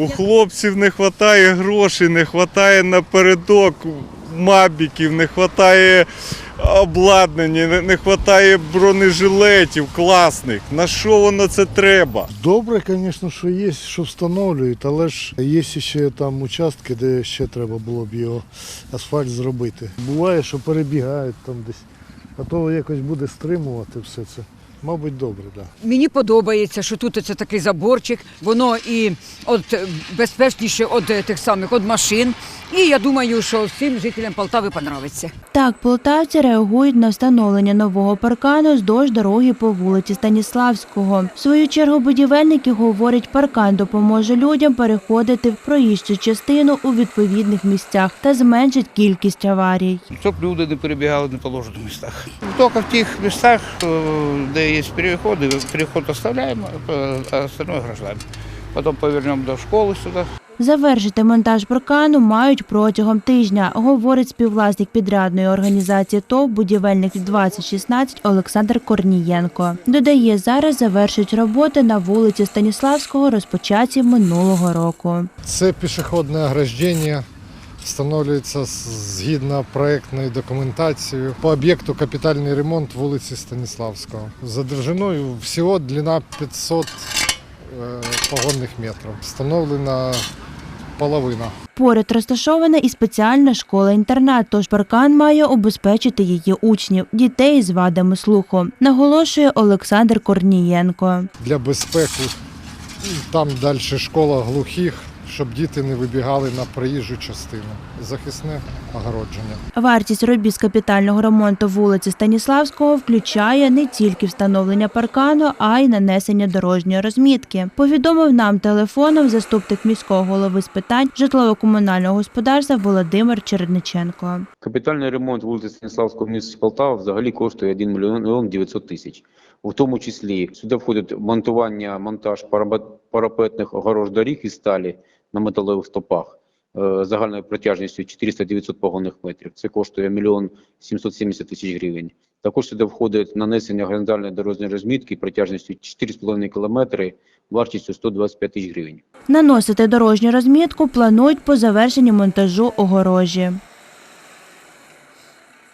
У хлопців не вистачає грошей, не вистачає напередок мабіків, не вистачає обладнання, не, вистачає бронежилетів класних. На що воно це треба? Добре, звісно, що є, що встановлюють, але ж є ще там участки, де ще треба було б його асфальт зробити. Буває, що перебігають там десь, а то якось буде стримувати все це. Мабуть, добре, так. Да. Мені подобається, що тут це такий заборчик, воно і от безпечніше від е, тих самих від машин. І я думаю, що всім жителям Полтави понравиться. Так, полтавці реагують на встановлення нового паркану вздовж дороги по вулиці Станіславського. В свою чергу будівельники говорять, паркан допоможе людям переходити в проїжджу частину у відповідних місцях та зменшить кількість аварій. щоб люди не перебігали в неположених містах. Тільки в тих містах, е, де є переходи, переход оставляємо, а остальное ограждаємо. Потім повернемо до школи сюди. Завершити монтаж паркану мають протягом тижня, говорить співвласник підрядної організації ТОВ «Будівельник 2016 Олександр Корнієнко. Додає, зараз завершують роботи на вулиці Станіславського, розпочаті минулого року. Це пішохідне ограждення. Встановлюється згідно проектної документації по об'єкту капітальний ремонт вулиці Станіславського. За довжиною всього длина 500 е, погонних метрів. Встановлена половина. Поряд розташована і спеціальна школа-інтернат, тож паркан має обезпечити її учнів, дітей з вадами слуху, наголошує Олександр Корнієнко. для безпеки. Там далі школа глухих, щоб діти не вибігали на проїжджу частину. Захисне огородження. Вартість робіт з капітального ремонту вулиці Станіславського включає не тільки встановлення паркану, а й нанесення дорожньої розмітки. Повідомив нам телефоном заступник міського голови з питань житлово-комунального господарства Володимир Чередниченко. Капітальний ремонт вулиці Станіславського в місті Полтава взагалі коштує 1 мільйон 900 тисяч. У тому числі сюди входить монтування, монтаж парапетних огорож доріг із сталі на металевих стопах е, загальною протяжністю 400-900 погонних метрів. Це коштує мільйон 770 тисяч гривень. Також сюди входить нанесення горизонтальної дорожньої розмітки протяжністю 4,5 кілометри, вартістю 125 тисяч гривень. Наносити дорожню розмітку планують по завершенні монтажу огорожі.